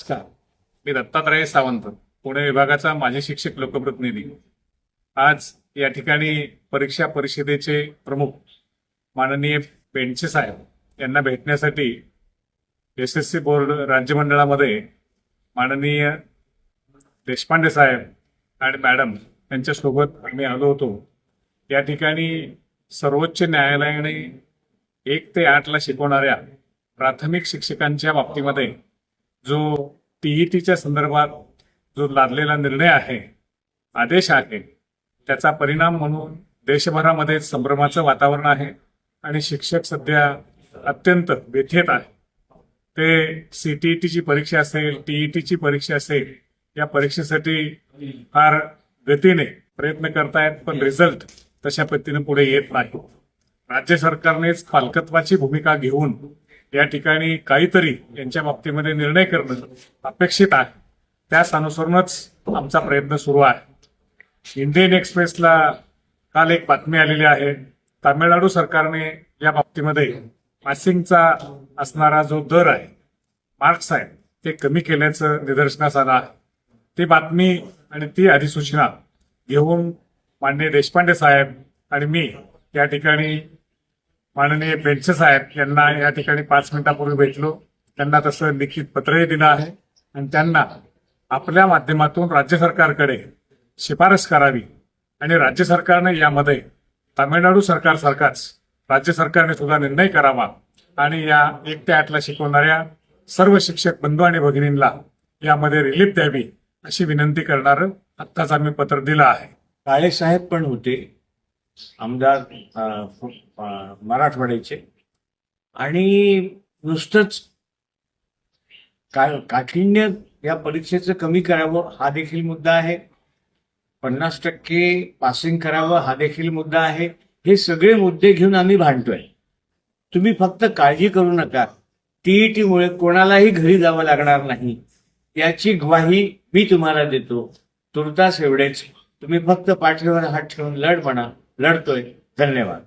नमस्कार. मी दत्तात्रय सावंत पुणे विभागाचा माझे शिक्षक लोकप्रतिनिधी. आज या ठिकाणी परीक्षा परिषदेचे प्रमुख माननीय पेंडसे साहेब यांना भेटण्यासाठी एस एस सी बोर्ड राज्यमंडळामध्ये माननीय देशपांडे साहेब आणि मॅडम यांच्यासोबत आम्ही आलो होतो. या ठिकाणी सर्वोच्च न्यायालयाने एक ते आठला शिकवणाऱ्या प्राथमिक शिक्षकांच्या बाबतीमध्ये जो टीईटीच्या संदर्भात जो लादलेला निर्णय आहे आदेश आहे त्याचा परिणाम म्हणून देशभरामध्ये संभ्रमाचं वातावरण आहे आणि शिक्षक सध्या अत्यंत व्यथेत आहे. ते सीटीईटीची परीक्षा असेल टीईटीची परीक्षा असेल या परीक्षेसाठी फार गतीने प्रयत्न करतायत पण रिझल्ट तशा पद्धतीने पुढे येत नाही. राज्य सरकारनेच पालकत्वाची भूमिका घेऊन या ठिकाणी काहीतरी यांच्या बाबतीमध्ये निर्णय करणं अपेक्षित आहे. त्याच अनुसरूनच आमचा प्रयत्न सुरू आहे. इंडियन एक्सप्रेसला काल एक बातमी आलेली आहे. तामिळनाडू सरकारने या बाबतीमध्ये पासिंगचा असणारा जो दर आहे मार्क्स आहे ते कमी केल्याचं निदर्शनास आलं आहे. ती बातमी आणि ती अधिसूचना घेऊन माननीय देशपांडे साहेब आणि मी या ठिकाणी माननीय बेंच साहेब यांना या ठिकाणी पाच मिनिटापूर्वी भेटलो. त्यांना तसं लिखित पत्रही दिलं आहे. आणि त्यांना आपल्या माध्यमातून राज्य सरकारकडे शिफारस करावी आणि राज्य सरकारने यामध्ये तामिळनाडू सरकारसारखाच राज्य सरकारने सुद्धा निर्णय करावा आणि या एक ते आठला शिकवणाऱ्या सर्व शिक्षक बंधू आणि भगिनींना यामध्ये रिलीफ द्यावी अशी विनंती करणारं आत्ताच आम्ही पत्र दिलं आहे. काळे साहेब पण होते. आमदार मराठवाड्याचे. आणि नुसतंच का काठिण्य या परीक्षेचं कमी करावं हा देखील मुद्दा आहे. पन्नास टक्के पासिंग करावं हा देखील मुद्दा आहे. हे सगळे मुद्दे घेऊन आम्ही भांडतोय. तुम्ही फक्त काळजी करू नका. टीईटीमुळे कोणालाही घरी जावं लागणार नाही. याची ग्वाही मी तुम्हाला देतो. तुर्तास एवढेच. तुम्ही फक्त पाठीवर हात ठेवून लढ म्हणा. लढतोय धन्यवाद